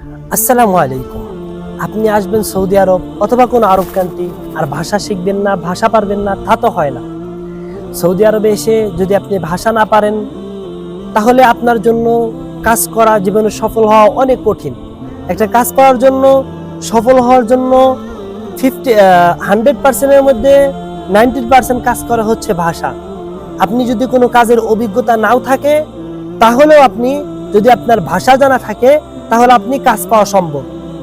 আসসালামু আলাইকুম। আপনি আসবেন সৌদি আরব অথবা কোনো আরব কান্ট্রি আর ভাষা শিখবেন না, ভাষা পারবেন না, তা তো হয় না। সৌদি আরবে এসে যদি আপনি ভাষা না পারেন, তাহলে আপনার জন্য কাজ করা জীবনে সফল হওয়া অনেক কঠিন। একটা কাজ পাওয়ার জন্য, সফল হওয়ার জন্য ফিফটি হান্ড্রেড পার্সেন্টের মধ্যে নাইনটি পার্সেন্ট কাজ করা হচ্ছে ভাষা। আপনি যদি কোনো কাজের অভিজ্ঞতা নাও থাকে, তাহলেও আপনি যদি আপনার ভাষা জানা থাকে তাহলে আপনি কাজ পাওয়া সম্ভব।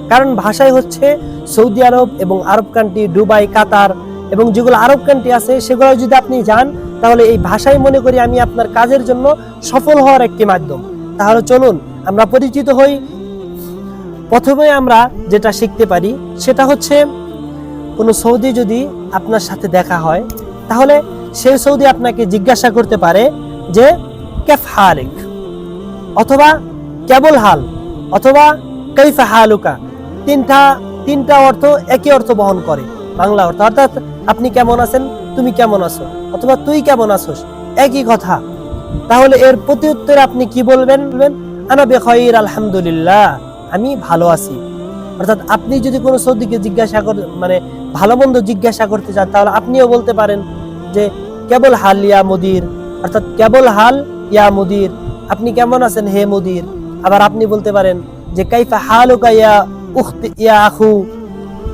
কারণ ভাষাই হচ্ছে সৌদি আরব এবং আরব কান্ট্রি, দুবাই, কাতার এবং যেগুলো আরব কান্ট্রি আছে সেগুলো যদি আপনি যান, তাহলে এই ভাষাই মনে করি আমি আপনার কাজের জন্য সফল হওয়ার একটি মাধ্যম। তাহলে চলুন, আমরা পরিচিত হই। প্রথমে আমরা যেটা শিখতে পারি, সেটা হচ্ছে কোনো সৌদি যদি আপনার সাথে দেখা হয়, তাহলে সেই সৌদি আপনাকে জিজ্ঞাসা করতে পারে যে, কেফ হারেক? অথবা, কেবল হাল? অথবা কৈফা হালুকা, তিনটা তিনটা অর্থ একই অর্থ বহন করে। বাংলা অর্থ। অর্থাৎ আপনি কেমন আছেন? তুমি কেমন আছো? অথবা তুই কেমন আছোস? একই কথা। তাহলে এর প্রতি উত্তরে আপনি কি বলবেন? বলবেন, আনা বেখয়র আলহামদুলিল্লাহ, আমি ভালো আছি। অর্থাৎ আপনি যদি কোনো সৌদিকে জিজ্ঞাসা কর মানে ভালো মন্দ জিজ্ঞাসা করতে চান, তাহলে আপনিও বলতে পারেন যে, কেবল হাল ইয়া মুদির। অর্থাৎ, কেবল হাল ইয়া মুদির। আপনি কেমন আছেন? হে মুদির। আবার আপনি বলতে পারেন যে, কাইফা হালুকা ইয়া উখত, ইয়া আখু?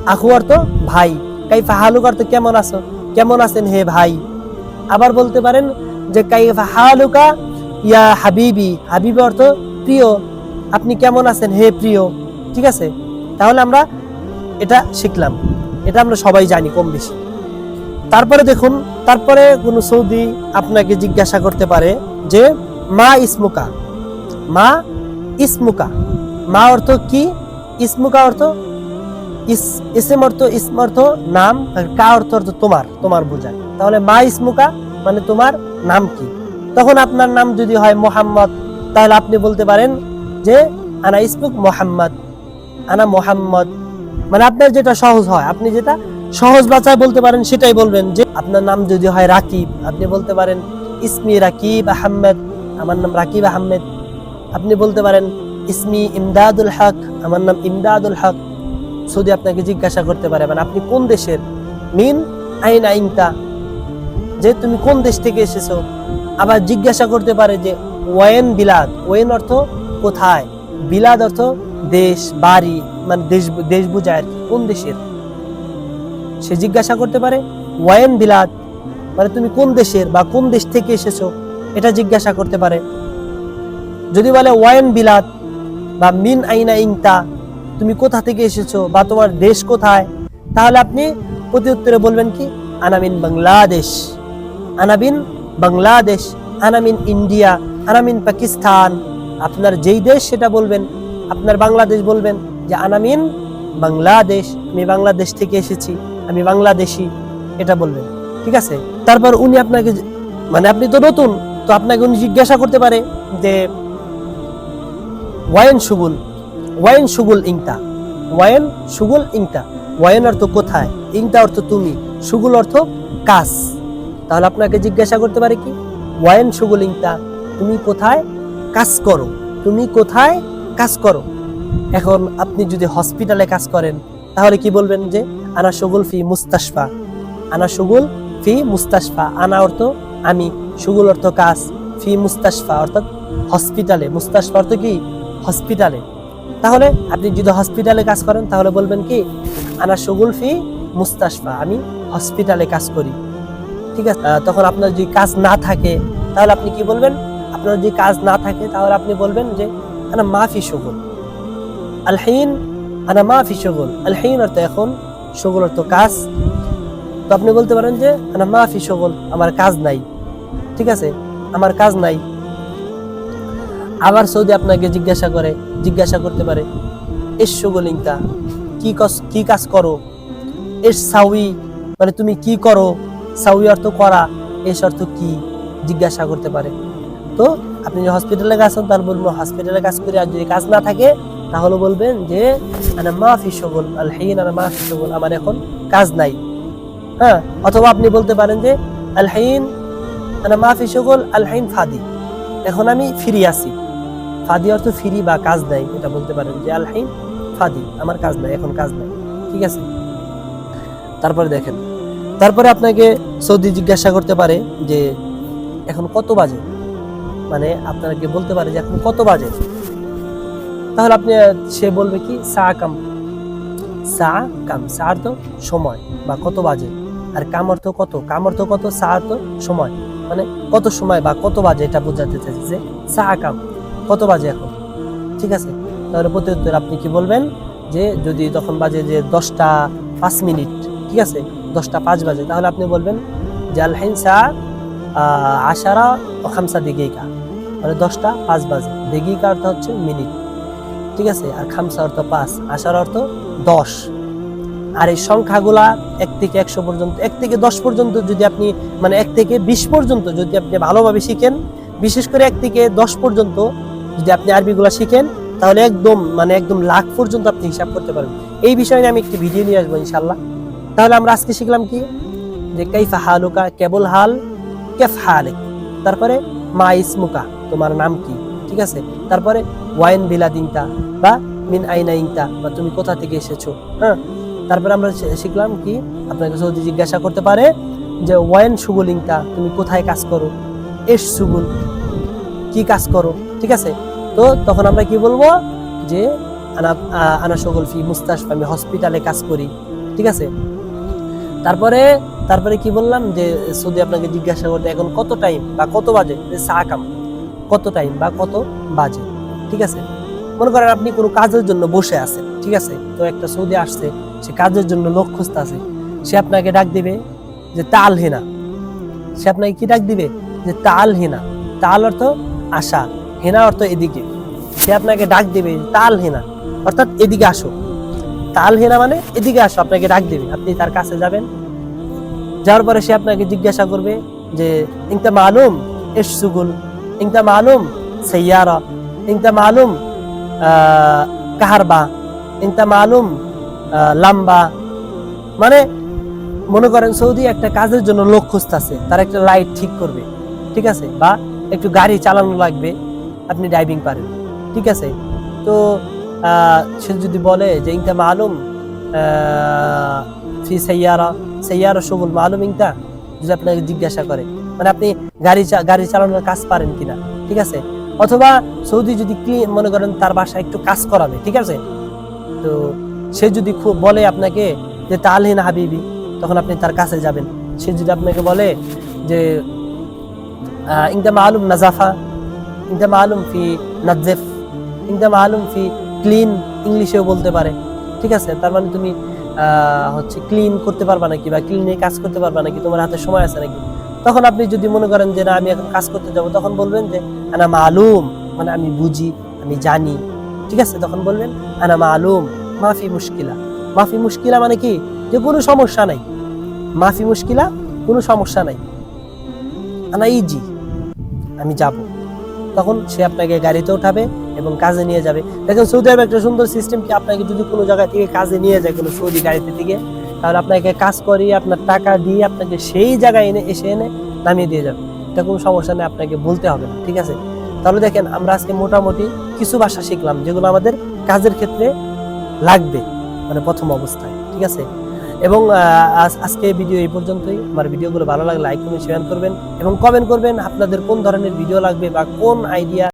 আখু অর্থ ভাই। কাইফা হালুকা অর্থ কেমন আছো? কেমন আছেন হে ভাই? আবার বলতে পারেন যে, কাইফা হালুকা ইয়া হাবিবি। হাবিবি অর্থ প্রিয়। আপনি কেমন আছেন হে প্রিয়? ঠিক আছে? তাহলে আমরা এটা শিখলাম। এটা আমরা সবাই জানি কম বেশি। তারপরে দেখুন, তারপরে কোন সৌদি আপনাকে জিজ্ঞাসা করতে পারে যে, মা ইসমুকা? মা ইসমুকা। মা অর্থ কি? ইসমুকা অর্থ ইস ইসেম অর্থ ইসম অর্থ নাম কা অর্থ অর্থ তোমার তোমার বোঝায়। তাহলে মা ইসমুকা মানে তোমার নাম কি? তখন আপনার নাম যদি হয় মোহাম্মদ, তাহলে আপনি বলতে পারেন যে, আনা ইসমুক মোহাম্মদ, আনা মোহাম্মদ। মানে আপনার যেটা সহজ হয়, আপনি যেটা সহজ ভাষায় বলতে পারেন সেটাই বলবেন যে, আপনার নাম যদি হয় রাকিব। আপনি বলতে পারেন, ইসমি রাকিব আহমেদ, আমার নাম রাকিব আহমেদ। আপনি বলতে পারেন, ইসমি ইমদাদুল হক, আমার নাম ইমদাদুল হক। সৌদি আপনাকে জিজ্ঞাসা করতে পারে মানে আপনি কোন দেশের? মিন আইন আইনতা। যে তুমি কোন দেশ থেকে এসেছ? আবার জিজ্ঞাসা করতে পারে যে, ওয়েন বিলাদ। ওয়েন অর্থ কোথায়? বিলাদ অর্থ দেশ, বাড়ি মানে দেশ দেশ বোঝায় আর কোন দেশের? সে জিজ্ঞাসা করতে পারে, ওয়েন বিলাদ। মানে তুমি কোন দেশের বা কোন দেশ থেকে এসেছ? এটা জিজ্ঞাসা করতে পারে। যদি বলে, ওয়াইন বিলাত বা মিন আইনা ইংতা তুমি কোথা থেকে এসেছ বা তোমার দেশ কোথায় তাহলে আপনি প্রতি উত্তরে বলবেন কি আনামিন বাংলাদেশ আনাবিন বাংলাদেশ আনামিন ইন্ডিয়া আনামিন পাকিস্তান আপনার যেই দেশ সেটা বলবেন আপনার বাংলাদেশ বলবেন যে আনামিন বাংলাদেশ আমি বাংলাদেশ থেকে এসেছি আমি বাংলাদেশি এটা বলবেন। ঠিক আছে? তারপর উনি আপনাকে মানে আপনি তো নতুন, তো আপনাকে উনি জিজ্ঞাসা করতে পারে যে ওয়াইন সুগুল ওয়াইন সুগুল ইংতা ওয়াইন সুগুল ইংতা ওয়াইন অর্থ কোথায়? ইংতা অর্থ তুমি সুগুল অর্থ কাজ। তাহলে আপনাকে জিজ্ঞাসা করতে পারে কি? ওয়াইন সুগুল ইংতা তুমি কোথায় কাজ করো? তুমি কোথায় কাজ করো? এখন আপনি যদি হসপিটালে কাজ করেন, তাহলে কি বলবেন যে, আনা সুগুল ফি মুস্তাশফা। আনা সুগুল ফি মুস্তাশফা। আনা অর্থ আমি সুগুল অর্থ কাজ। ফি মুস্তাশফা অর্থাৎ হসপিটালে। মুস্তাশফা অর্থ কি? হসপিটালে তাহলে আপনি যদি হসপিটালে কাজ করেন, তাহলে বলবেন কি, আনা সুগুল ফি মুস্তাশফা, আমি হসপিটালে কাজ করি। ঠিক আছে? তখন আপনার যদি কাজ না থাকে, তাহলে আপনি কি বলবেন? আপনার যদি কাজ না থাকে, তাহলে আপনি বলবেন যে, আনা মাফি সুগুল। আলহিন আনা মাফি সুগুল। আলহিন অর্থ এখন সুগুল অর্থ কাজ। তো আপনি বলতে পারেন যে, আনা মাফি সুগুল, আমার কাজ নাই। ঠিক আছে? আমার কাজ নাই। আবার সৌদি আপনাকে জিজ্ঞাসা করে, জিজ্ঞাসা করতে পারে, এস সুগলিংটা কি কি কাজ করো? এস সাউই মানে তুমি কি করো? সাউই অর্থ করা, এস অর্থ কি? জিজ্ঞাসা করতে পারে। তো আপনি যে হসপিটালে কাজ তাহলে বলব, হসপিটালে কাজ করি আর যদি কাজ না থাকে, তাহলে বলবেন যে, আনা মাফি সগল, আল হাইন আনা মাফি সগল, আমার এখন কাজ নাই। হ্যাঁ? অথবা আপনি বলতে পারেন যে, আল হাইন আনা মাফি সগল, আল হাইন ফাদি। এখন আমি ফিরি আছি। ফাদি অর্থ ফ্রি বা কাজ নাই, এটা বলতে পারেন যে আলহাইন ফাদি, আমার কাজ নাই, এখন কাজ নাই, ঠিক আছে? তারপরে দেখেন, তারপরে আপনাকে সৌদি জিজ্ঞাসা করতে পারে যে এখন কত বাজে? মানে আপনাকে বলতে পারে যে এখন কত বাজে? তাহলে আপনি, সে বলবে কি, সা কাম। সা কাম সা অর্থ সময়, বা কত বাজে? আর কাম অর্থ কত? কাম অর্থ কত সা অর্থ সময়। মানে কত সময় বা কত বাজে এটা বোঝাতে চাইছে যে সা কাম কত বাজে এখন? ঠিক আছে? তাহলে প্রত্যুত্তর আপনি কি বলবেন? যে যদি তখন বাজে যে দশটা পাঁচ মিনিট, ঠিক আছে? দশটা পাঁচ বাজে, তাহলে আপনি বলবেন যে আলহাইন সা আশারা ও খামসা দিগিকা মানে দশটা পাঁচ বাজে। দিগিকা অর্থ হচ্ছে মিনিট। ঠিক আছে? আর খামসা অর্থ পাঁচ, আশার অর্থ দশ। আর এই সংখ্যাগুলা এক থেকে একশো পর্যন্ত, এক থেকে দশ পর্যন্ত যদি আপনি মানে এক থেকে বিশ পর্যন্ত যদি আপনি ভালোভাবে শিখেন, বিশেষ করে এক থেকে দশ পর্যন্ত যদি আপনি আরবিগুলা শিখেন, তাহলে একদম মানে একদম লাখ পর্যন্ত আপনি হিসাব করতে পারবেন। এই বিষয়ে আমি একটি ভিডিও নিয়ে আসব ইনশাল্লাহ তাহলে আমরা আজকে শিখলাম কি? যে কাইফা হালুকা কেবল হাল, কেফ হালেক। তারপরে মা ইসমুকা, তোমার নাম কি? ঠিক আছে? তারপরে ওয়াইন বিলাদিনটা বা মিন আইনা ইংতা বা তুমি কোথা থেকে এসেছ? হ্যাঁ? তারপরে আমরা শিখলাম কি, আপনাকে সৌদি জিজ্ঞাসা করতে পারে যে ওয়াইন সুগুলিংটা তুমি কোথায় কাজ করো, এস সুগুল কি কাজ করো, ঠিক আছে? তো তখন আমরা কি বলব যে আনা আনা সগুল ফি মুস্তাশফা আমি হসপিটালে কাজ করি, ঠিক আছে? তারপরে তারপরে কি বললাম যে সৌদি আপনাকে জিজ্ঞাসা করতে এখন কত টাইম বা কত বাজে? চা কত টাইম বা কত বাজে? ঠিক আছে? মনে করেন আপনি কোনো কাজের জন্য বসে আছেন, ঠিক আছে? তো একটা সৌদি আসছে সে কাজের জন্য লোক খুঁজতে সে আপনাকে ডাক দিবে যে তাল হেনা। সে আপনাকে কি ডাক দিবে? যে তাল হেনা। তাল অর্থ আশা, হেনা অর্থ এদিকে। সে আপনাকে ডাক দিবে তাল হেনা। অর্থাৎ এদিকে আসো। তাল হেনা মানে এদিকে আসো, আপনাকে ডাক দিবে। আপনি তার কাছে যাবেন। যাওয়ার পরে সে আপনাকে জিজ্ঞাসা করবে যে ইংতা মালুম এস সুগুল ইংতা মালুম সৈয়ারা? ইংতা মালুম কাহারবা? ইংতা মালুম লাম্বা। মানে মনে করেন সৌদি একটা কাজের জন্য লোক খুঁজতেছে, তার একটা লাইট ঠিক করবে, ঠিক আছে? বা একটু গাড়ি চালানো লাগবে, আপনি ড্রাইভিং পারেন, ঠিক আছে? তো সে যদি বলে যে ইংতা মালুম ফি সাইয়ারা সাইয়ারা সগুল মালুম ইংতা যদি আপনাকে জিজ্ঞাসা করে মানে আপনি গাড়ি গাড়ি চালানোর কাজ পারেন কিনা, ঠিক আছে? অথবা সৌদি যদি মনে করেন তার বাসায় একটু কাজ করাবে, ঠিক আছে? তো সে যদি খুব বলে আপনাকে যে তালহিন হাবিবি তখন আপনি তার কাছে যাবেন। সে যদি আপনাকে বলে যে আহ, ইংদা মালুম নাজাফা ইংদা মালুম ফি নাজেফ ইংদা মালুম ফি ক্লিন ইংলিশেও বলতে পারে। ঠিক আছে? তার মানে তুমি হচ্ছে ক্লিন করতে পারবা নাকি বা ক্লিনে কাজ করতে পারবা নাকি? তোমার হাতে সময় আছে নাকি? তখন আপনি যদি মনে করেন যে না আমি এখন কাজ করতে যাব তখন বলবেন যে আনা মালুম মানে আমি বুঝি আমি জানি। ঠিক আছে? তখন বলবেন আনা মালুম মাফি মুশকিলা। মাফি মুশকিলা মানে কি? যে কোনো সমস্যা নাই। মাফি মুশকিলা, কোনো সমস্যা নাই। আনা ইজি আমি যাব। তখন সে আপনাকে গাড়িতে উঠাবে এবং কাজে নিয়ে যাবে। দেখেন সৌদি আরবে একটা সুন্দর সিস্টেম কি? আপনাকে যদি কোনো জায়গা থেকে কাজে নিয়ে যায়, কোনো সৌদি গাড়িতে থেকে, তাহলে আপনাকে কাজ করিয়ে আপনার টাকা দিয়ে আপনাকে সেই জায়গায় এনে, এসে এনে নামিয়ে দিয়ে যাবে। এটা কোনো সমস্যা নেই, আপনাকে বলতে হবে না, ঠিক আছে? তাহলে দেখেন, আমরা আজকে মোটামুটি কিছু ভাষা শিখলাম, যেগুলো আমাদের কাজের ক্ষেত্রে লাগবে মানে প্রথম অবস্থায়, ঠিক আছে? এবং আজকে ভিডিও এই পর্যন্তই। আমার ভিডিওগুলো ভালো লাগলে লাইক কমেন্ট শেয়ার করবেন এবং কমেন্ট করবেন আপনাদের কোন ধরনের ভিডিও লাগবে বা কোন আইডিয়া